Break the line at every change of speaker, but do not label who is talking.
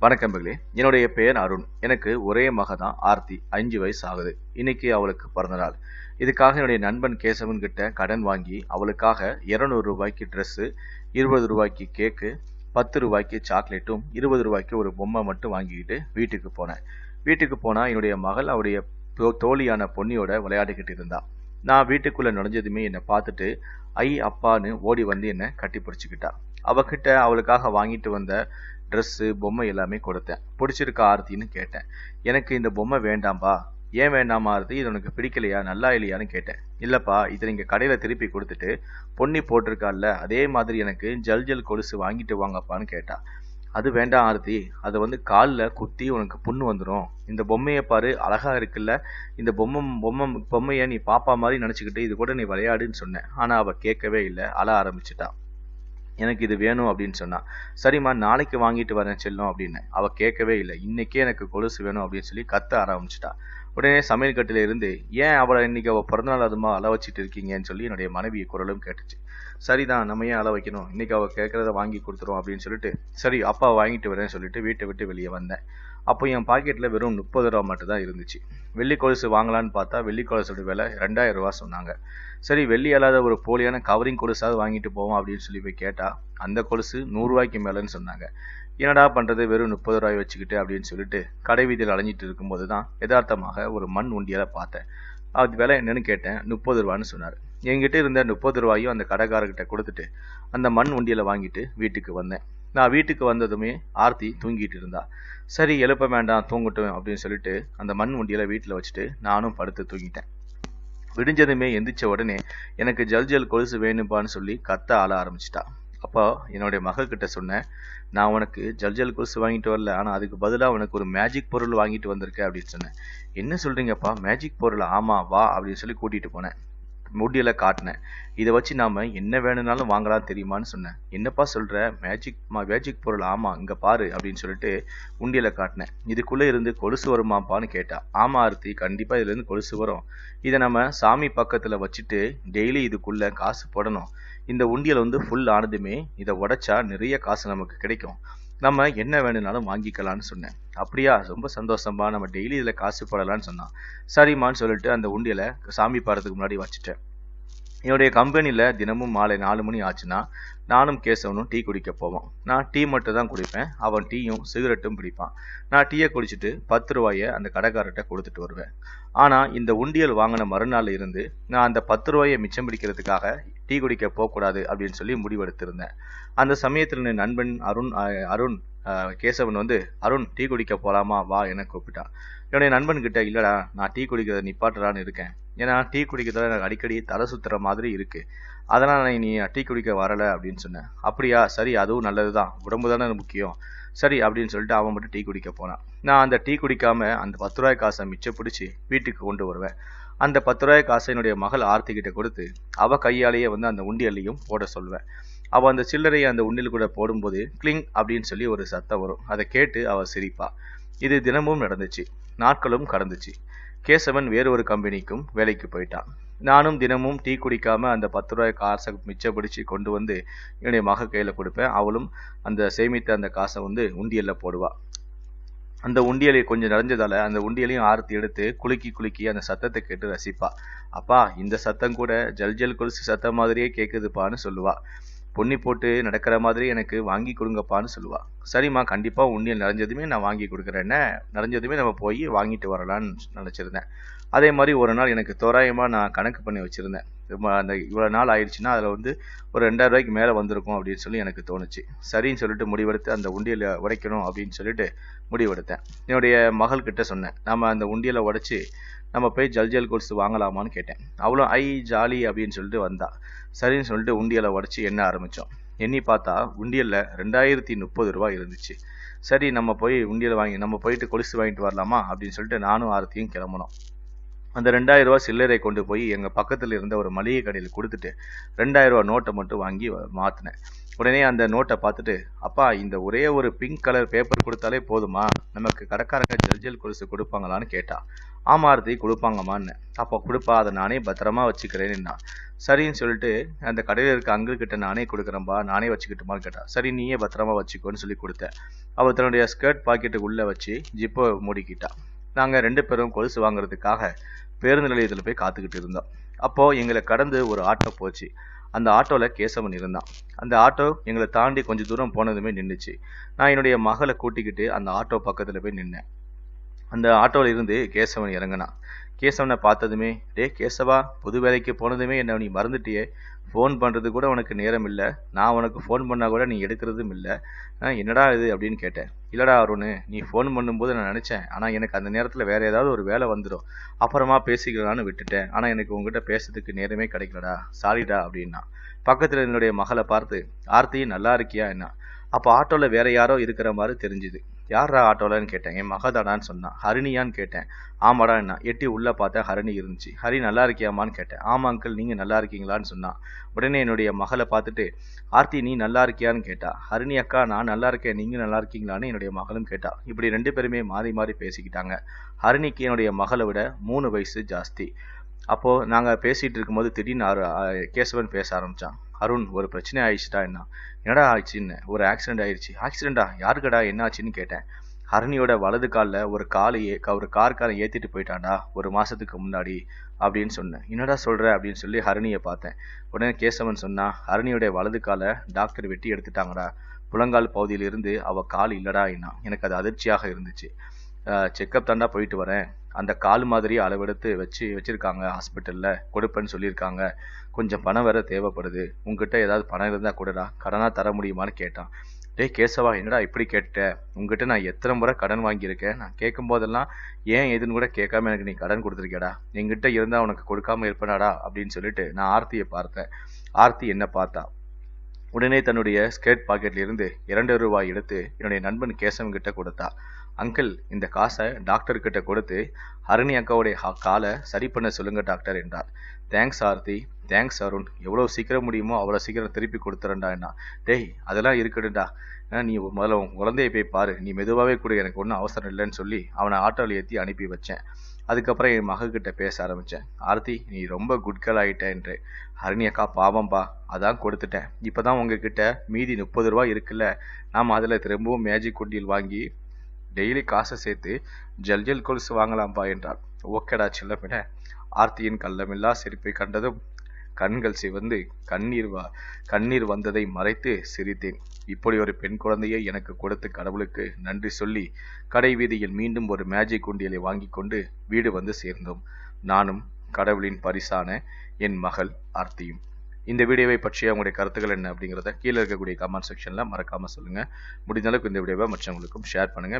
வணக்கம் பகலே என்னுடைய பெயர் அருண். எனக்கு ஒரே மக தான் ஆர்த்தி. அஞ்சு வயசு ஆகுது. இன்னைக்கு அவளுக்கு பிறந்த நாள் இதுக்காக என்னுடைய நண்பன் கேசவன் கிட்ட கடன் வாங்கி அவளுக்காக இருநூறு ரூபாய்க்கு ட்ரெஸ்ஸு இருபது ரூபாய்க்கு கேக்கு பத்து ரூபாய்க்கு சாக்லேட்டும் இருபது ரூபாய்க்கு ஒரு பொம்மை மட்டும் வாங்கிக்கிட்டு வீட்டுக்கு போனேன். வீட்டுக்கு போனால் என்னுடைய மகள் அவருடைய தோ- தோழியான பொன்னியோட விளையாடிக்கிட்டு இருந்தா. நான் வீட்டுக்குள்ள நுழைஞ்சதுமே என்னை பார்த்துட்டு ஐ அப்பான்னு ஓடி வந்து என்னை கட்டி பிடிச்சிக்கிட்டா அவகிட்ட அவளுக்காக வாங்கிட்டு வந்த ட்ரெஸ்ஸு பொம்மை எல்லாமே கொடுத்தேன். பிடிச்சிருக்கா ஆர்த்தின்னு கேட்டேன். எனக்கு இந்த பொம்மை வேண்டாம்பா. ஏன் வேண்டாமா ஆர்த்தி? இது உனக்கு பிடிக்கலையா? நல்லா இல்லையான்னு கேட்டேன். இல்லைப்பா இதை நீங்கள் கடையில் திருப்பி கொடுத்துட்டு பொன்னி போட்டிருக்கால்ல அதே மாதிரி எனக்கு ஜல் ஜல் கொலுசு வாங்கிட்டு வாங்கப்பான்னு கேட்டா. அது வேண்டாம் ஆர்த்தி. அதை வந்து காலில் குத்தி உனக்கு புண்ணு வந்துடும் இந்த பொம்மையை பாரு அழகாக இருக்குல்ல. இந்த பொம்மை பொம்மை பொம்மையை நீ பாப்பா மாதிரி நினச்சிக்கிட்டு இது கூட நீ விளையாடுன்னு சொன்னேன். ஆனால் அவள் கேட்கவே இல்லை. அழ ஆரம்பிச்சிட்டான் எனக்கு இது வேணும் அப்படின்னு சொன்னான் சரிம்மா நாளைக்கு வாங்கிட்டு வரேன் செல்லும் அப்படின்னு. அவள் கேட்கவே இல்லை. இன்னைக்கே எனக்கு கொலுசு வேணும் அப்படின்னு சொல்லி கத்த ஆரம்பிச்சிட்டா. உடனே சமையல் கட்டில இருந்து ஏன் அவளை இன்னைக்கு அவள் பிறந்தநாள் அதுமா அள வச்சுட்டு இருக்கீங்கன்னு சொல்லி என்னுடைய மனைவி குரலும் கேட்டுச்சு. சரிதான் நம்ம ஏன் அள வைக்கணும்? இன்னைக்கு அவள் கேட்கறத வாங்கி கொடுத்துரும் அப்படின்னு சொல்லிட்டு சரி அப்பா வாங்கிட்டு வரேன்னு சொல்லிட்டு வீட்டை விட்டு வெளியே வந்தேன். அப்போ என் பாக்கெட்டில் வெறும் முப்பது ரூபா மட்டும் தான் இருந்துச்சு. வெள்ளி கொலுசு வாங்கலான்னு பார்த்தா வெள்ளி கொலுசோட விலை ரெண்டாயிரம் ரூபா சொன்னாங்க. சரி வெள்ளி அல்லாத ஒரு போலியான கவரிங் கொலுசாவது வாங்கிட்டு போவோம் அப்படின்னு சொல்லி போய் கேட்டா அந்த கொலுசு நூறுரூவாய்க்கு மேலேன்னு சொன்னாங்க. என்னடா பண்ணுறது வெறும் முப்பது ரூபாய் வச்சுக்கிட்டு அப்படின்னு சொல்லிட்டு கடை வீதியில் அலைஞ்சிட்டு இருக்கும்போது தான் யதார்த்தமாக ஒரு மண் உண்டியலை பார்த்தேன். அது விலை என்னன்னு கேட்டேன். முப்பது ரூபான்னு சொன்னார். என்கிட்ட இருந்த முப்பது ரூபாயும் அந்த கடைக்காரர்கிட்ட கொடுத்துட்டு அந்த மண் உண்டியலை வாங்கிட்டு வீட்டுக்கு வந்தேன். நான் வீட்டுக்கு வந்ததுமே ஆர்த்தி தூங்கிட்டு இருந்தா. சரி எழுப்ப வேண்டாம் தூங்கட்டும் அப்படின்னு சொல்லிட்டு அந்த மண் உண்டியலை வீட்டில் வச்சுட்டு நானும் படுத்து தூங்கிட்டேன். விடிஞ்சதுமே எந்திரிச்ச உடனே எனக்கு ஜல் ஜல் கொலுசு வேணும்பான்னு சொல்லி கத்த ஆள ஆரம்பிச்சிட்டா. அப்போ என்னுடைய மகக்கிட்ட சொன்னேன் நான் உனக்கு ஜல்ஜல் கொலுசு வாங்கிட்டு வரல ஆனால் அதுக்கு பதிலாக உனக்கு ஒரு மேஜிக் பொருள் வாங்கிட்டு வந்திருக்கேன் அப்படின்னு சொன்னேன். என்ன சொல்றீங்கப்பா? மேஜிக் பொருள்? ஆமா வா அப்படின்னு சொல்லி கூட்டிகிட்டு போனேன். முடியல காட்டினேன். இதை வச்சு நாம் என்ன வேணும்னாலும் வாங்கலாம் தெரியுமான்னு சொன்னேன். என்னப்பா சொல்கிற மேஜிக் மா மேஜிக் பொருள் ஆமாம் இங்கே பாரு அப்படின்னு சொல்லிட்டு உண்டியில் காட்டினேன். இதுக்குள்ளே இருந்து கொலுசு வருமாப்பான்னு கேட்டா. ஆமா ஆர்த்தி கண்டிப்பாக இதுலேருந்து கொலுசு வரும். இதை நம்ம சாமி பக்கத்தில் வச்சுட்டு டெய்லி இதுக்குள்ளே காசு போடணும். இந்த உண்டியல் வந்து ஃபுல் ஆனதுமே இதை உடைச்சா நிறைய காசு நமக்கு கிடைக்கும். நம்ம என்ன வேணும்னாலும் வாங்கிக்கலாம்னு சொன்னேன். அப்படியா? ரொம்ப சந்தோஷமா நம்ம டெய்லி இதில் காசு போடலான்னு சொன்னான். சரிம்மான்னு சொல்லிட்டு அந்த உண்டியலை சாமி பாடுறதுக்கு முன்னாடி வச்சுட்டேன். என்னுடைய கம்பெனியில் தினமும் மாலை நாலு மணி ஆச்சுன்னா நானும் கேசவனும் டீ குடிக்க போவோம். நான் டீ மட்டும் தான் குடிப்பேன். அவன் டீயும் சிகரெட்டும் பிடிப்பான். நான் டீயை குடிச்சிட்டு பத்து ரூபாயை அந்த கடைக்காரர்கிட்ட கொடுத்துட்டு வருவேன். ஆனால் இந்த உண்டியல் வாங்கின மறுநாள் இருந்து நான் அந்த பத்து ரூபாயை மிச்சம் பிடிக்கிறதுக்காக டீ குடிக்க போகக்கூடாது அப்படின்னு சொல்லி முடிவெடுத்திருந்தேன். அந்த சமயத்தில் என் நண்பன் அருண் அருண் கேசவன் வந்து அருண் டீ குடிக்க போகலாமா வா என கூப்பிட்டான். என்னுடைய நண்பன் கிட்ட இல்லடா நான் டீ குடிக்கிறத நிப்பாட்டுறான்னு இருக்கேன். ஏன்னா டீ குடிக்கிறதால எனக்கு அடிக்கடி தலை சுத்துற மாதிரி இருக்கு. அதனால நீ டீ குடிக்க வரல அப்படின்னு சொன்னேன். அப்படியா? சரி அதுவும் நல்லது தான் உடம்பு தானே முக்கியம். சரி அப்படின்னு சொல்லிட்டு அவன் மட்டும் டீ குடிக்க போனான். நான் அந்த டீ குடிக்காம அந்த பத்து ரூபாய் காசை மிச்சம் பிடிச்சி வீட்டுக்கு கொண்டு வருவேன். அந்த பத்து ரூபாய் காசை என்னுடைய மகள் ஆர்த்தி கிட்ட கொடுத்து அவ கையாலேயே வந்து அந்த உண்டியல்லையும் போட சொல்வேன் அவ அந்த சில்லறையை அந்த உண்டியல் கூட போடும்போது கிளிங் அப்படின்னு சொல்லி ஒரு சத்தம் வரும். அதை கேட்டு அவ சிரிப்பா. இது தினமும் நடந்துச்சு. நாட்களும் கடந்துச்சு. கேசவன் வேறு ஒரு கம்பெனிக்கும் வேலைக்கு போயிட்டான். நானும் தினமும் டீ குடிக்காம அந்த பத்து ரூபாய் காசை மிச்சம் பிடிச்சி கொண்டு வந்து என்னுடைய மக கையில் கொடுப்பேன். அவளும் அந்த சேமித்த அந்த காசை வந்து உண்டியலில் போடுவா. அந்த உண்டியலை கொஞ்சம் நிறைஞ்சதால அந்த உண்டியலையும் ஆரத்தி எடுத்து குலுக்கி குலுக்கி அந்த சத்தத்தை கேட்டு ரசிப்பா. அப்பா இந்த சத்தம் கூட ஜல் ஜல் கொலுசு சத்தம் மாதிரியே கேட்குதுப்பான்னு சொல்லுவாள் பொன்னி போட்டு நடக்கிற மாதிரி எனக்கு வாங்கி கொடுங்கப்பான்னு சொல்லுவா. சரிம்மா கண்டிப்பாக உண்டியல் நிறைஞ்சதுமே நான் வாங்கி கொடுக்குறேன்னு. நிறைஞ்சதுமே நம்ம போய் வாங்கிட்டு வரலான்னு நினச்சிருந்தேன். அதே மாதிரி ஒரு நாள் எனக்கு தோராயமாக நான் கணக்கு பண்ணி வச்சுருந்தேன். அந்த இவ்வளோ நாள் ஆயிடுச்சுன்னா அதில் வந்து ஒரு ரெண்டாயிரம் ரூபாய்க்கு மேலே வந்திருக்கும் அப்படின்னு சொல்லி எனக்கு தோணுச்சு. சரின்னு சொல்லிட்டு முடிவெடுத்து அந்த உண்டியலை உடைக்கணும் அப்படின்னு சொல்லிட்டு முடிவெடுத்தேன். என்னுடைய மகள்கிட்ட சொன்னேன் நம்ம அந்த உண்டியலை உடைச்சி நம்ம போய் ஜல்ஜல் கோர்ஸ் வாங்கலாமான்னு கேட்டேன். அவ்வளோ ஐ ஜாலி அப்படின்னு சொல்லிட்டு வந்தா. சரின்னு சொல்லிட்டு உண்டியலை உடச்சி எண்ண ஆரம்பித்தோம் எண்ணி பார்த்தா உண்டியலில் ரெண்டாயிரத்தி முப்பது ரூபாய் இருந்துச்சு. சரி நம்ம போய் உண்டியல் வாங்கி நம்ம போயிட்டு கொலுசு வாங்கிட்டு வரலாமா அப்படின்னு சொல்லிட்டு நானும் ஆரத்தியும் கிளம்பணும் அந்த ரெண்டாயிரம் ரூபா சில்லறை கொண்டு போய் எங்கள் பக்கத்தில் இருந்த ஒரு மளிகை கடையில் கொடுத்துட்டு ரெண்டாயிரம் ரூபா நோட்டை மட்டும் வாங்கி மாற்றினேன் உடனே அந்த நோட்டை பார்த்துட்டு அப்பா இந்த ஒரே ஒரு பிங்க் கலர் பேப்பர் கொடுத்தாலே போதுமா? நமக்கு கடைக்காரங்க ஜெல்ஜெல் கொலுசு கொடுப்பாங்களான்னு கேட்டா. ஆமா ஆர்த்தி கொடுப்பாங்கம்மான்னு. அப்போ கொடுப்பா அதை நானே பத்திரமா வச்சுக்கிறேன்னா சரின்னு சொல்லிட்டு அந்த கடையில் இருக்க அங்கு கிட்ட நானே கொடுக்குறேன்பா நானே வச்சுக்கிட்டுமான்னு கேட்டா. சரி நீயே பத்திரமா வச்சுக்கோன்னு சொல்லி கொடுத்தேன். அவள் தன்னுடைய ஸ்கர்ட் பாக்கெட்டுக்குள்ளே வச்சு ஜிப்பை மூடிக்கிட்டா. நாங்கள் ரெண்டு பேரும் கொலுசு வாங்குறதுக்காக பேருந்து நிலையத்தில் போய் காத்துக்கிட்டு இருந்தோம். அப்போ எங்களை கடந்து ஒரு ஆட்டோ போச்சு. அந்த ஆட்டோவில் கேசவன் இருந்தான். அந்த ஆட்டோ எங்களை தாண்டி கொஞ்சம் தூரம் போனதுமே நின்றுச்சு நான் என்னுடைய மகளை கூட்டிக்கிட்டு அந்த ஆட்டோ பக்கத்தில் போய் நின்னேன். அந்த ஆட்டோவில் இருந்து கேசவன் இறங்கினான். கேசவனை பார்த்ததுமே டே கேசவா புது வேலைக்கு போனதுமே என்னை நீ மறந்துட்டியே. ஃபோன் பண்ணுறது கூட உனக்கு நேரம் இல்லை நான் உனக்கு ஃபோன் பண்ணால் கூட நீ எடுக்கிறதும் இல்லை. என்னடா இது? அப்படின்னு கேட்டேன். இல்லடா அருண் நீ ஃபோன் பண்ணும்போது நான் நினச்சேன். ஆனால் எனக்கு அந்த நேரத்தில் வேறு ஏதாவது ஒரு வேலை வந்துடும் அப்புறமா பேசிக்கலான்னு விட்டுட்டேன். ஆனால் எனக்கு உங்ககிட்ட பேசுறதுக்கு நேரமே கிடைக்கலடா. சாரிடா அப்படின்னா. பக்கத்தில் என்னுடைய மகளை பார்த்து ஆர்த்தி நல்லா இருக்கியா? என்ன. அப்போ ஆட்டோவில் வேற யாரோ இருக்கிற மாதிரி தெரிஞ்சுது. யாரா ஆட்டோலன்னு கேட்டேன். என் மகதாடான்னு சொன்னான். ஹரிணியான்னு கேட்டேன். ஆமாடா என்ன? எட்டி உள்ள பார்த்தா ஹரிணி இருந்துச்சு. ஹரி நல்லா இருக்கியாமான்னு கேட்டேன். ஆமா அங்கிள் நீங்க நல்லா இருக்கீங்களான்னு சொன்னான். உடனே என்னுடைய மகளை பார்த்துட்டு ஆர்த்தி நீ நல்லா இருக்கியான்னு கேட்டா. ஹரிணி அக்கா நான் நல்லா இருக்கேன். நீங்க நல்லா இருக்கீங்களான்னு என்னுடைய மகளும் கேட்டா. இப்படி ரெண்டு பேருமே மாறி மாறி பேசிக்கிட்டாங்க. ஹரிணிக்கு என்னுடைய மகளை விட மூணு வயசு ஜாஸ்தி. அப்போ நாங்க பேசிட்டு இருக்கும்போது திடீர்னு கேசவன் பேச ஆரம்பிச்சான். அருண் ஒரு பிரச்சனை ஆயிடுச்சுடா என்ன? என்னடா ஆயிடுச்சுன்னு? ஒரு ஆக்சிடென்ட் ஆயிடுச்சு. ஆக்சிடென்டா யாருக்கடா என்ன ஆச்சுன்னு கேட்டேன். ஹரணியோட வலது காலில் ஒரு காலையே ஒரு கார்காரன் ஏற்றிட்டு போயிட்டான்டா ஒரு மாதத்துக்கு முன்னாடி அப்படின்னு சொன்னேன். என்னடா சொல்கிற அப்படின்னு சொல்லி ஹரணியை பார்த்தேன். உடனே கேசவன் சொன்னா ஹரணியோட வலது காலை டாக்டர் வெட்டி எடுத்துட்டாங்கடா. புலங்கால் பகுதியிலிருந்து அவள் கால் இல்லடா என்ன எனக்கு அது அதிர்ச்சியாக இருந்துச்சு. செக்கப் தாண்டா போயிட்டு வரேன். அந்த கால் மாதிரி அளவெடுத்து வச்சு வச்சிருக்காங்க ஹாஸ்பிட்டலில் கொடுப்பேன்னு சொல்லியிருக்காங்க. கொஞ்சம் பணம் வேற தேவைப்படுது. உங்ககிட்ட ஏதாவது பணம் இருந்தால் கூடடா. கடனாக தர முடியுமான்னு கேட்டான். டேய் கேசவா என்னடா இப்படி கேட்டேன் உங்ககிட்ட நான் எத்தனை முறை கடன் வாங்கியிருக்கேன். நான் கேட்கும் போதெல்லாம் ஏன் எதுன்னு கூட கேட்காம எனக்கு நீ கடன் கொடுத்துருக்கேடா எங்கிட்ட இருந்தால் உனக்கு கொடுக்காம இருப்பேனாடா அப்படின்னு சொல்லிட்டு நான் ஆர்த்தியை பார்த்தேன். ஆர்த்தி என்ன பார்த்தா? உடனே தன்னுடைய ஸ்கர்ட் பாக்கெட்ல இருந்து இரண்டு ரூபாய் எடுத்து என்னுடைய நண்பன் கேசவன் கிட்ட கொடுத்தா. அங்கிள் இந்த காசை டாக்டர்கிட்ட கொடுத்து ஹரணி அக்காவுடைய காலை சரி பண்ண சொல்லுங்க டாக்டர் என்றார். Thanks Aarthi thanks Arun. எவ்வளோ சீக்கிரம் முடியுமோ அவ்வளோ சீக்கிரம் திருப்பி கொடுத்துறேன்டா என்ன டேய் அதெல்லாம் இருக்கட்டும்டா. நீ முதல்ல உன் குழந்தையை போய் பாரு. நீ மெதுவாகவே கூட. எனக்கு ஒன்றும் அவசரம் இல்லைன்னு சொல்லி அவனை ஆட்டோவில் ஏற்றி அனுப்பி வச்சேன். அதுக்கப்புறம் என் மகக்கிட்ட பேச ஆரம்பித்தேன் ஆர்த்தி நீ ரொம்ப குட் கேர்ள் ஆயிட்ட என்று. அக்கா பாவம்பா. அதான் கொடுத்துட்டேன். இப்போ தான் உங்ககிட்ட மீதி முப்பது ரூபா இருக்குல்ல. நாம் அதில் திரும்பவும் மேஜிக் குண்டியில் வாங்கி டெய்லி காசை சேர்த்து ஜல் ஜல் கொலுசு வாங்கலாம்பா என்றாள். ஓகேடா செல்லப்பின ஆர்த்தியின் கள்ளமில்லா சிரிப்பை கண்டதும் கண்கள் சிவந்து கண்ணீர் வா கண்ணீர் வந்ததை மறைத்து சிரித்தேன். இப்படி ஒரு பெண் குழந்தையை எனக்கு கொடுத்து கடவுளுக்கு நன்றி சொல்லி கடை வீதியில் மீண்டும் ஒரு மேஜிக் குண்டியலை வாங்கி கொண்டு வீடு வந்து சேர்ந்தோம். நானும் கடவுளின் பரிசான என் மகள் ஆர்த்தியும். இந்த வீடியோவை பற்றி அவங்களுடைய கருத்துக்கள் என்ன அப்படிங்கிறத கீழே இருக்கக்கூடிய கமெண்ட் செக்ஷனில் மறக்காமல் சொல்லுங்கள் முடிந்த அளவுக்கு இந்த வீடியோவை மற்றவங்களுக்கும் ஷேர் பண்ணுங்கள்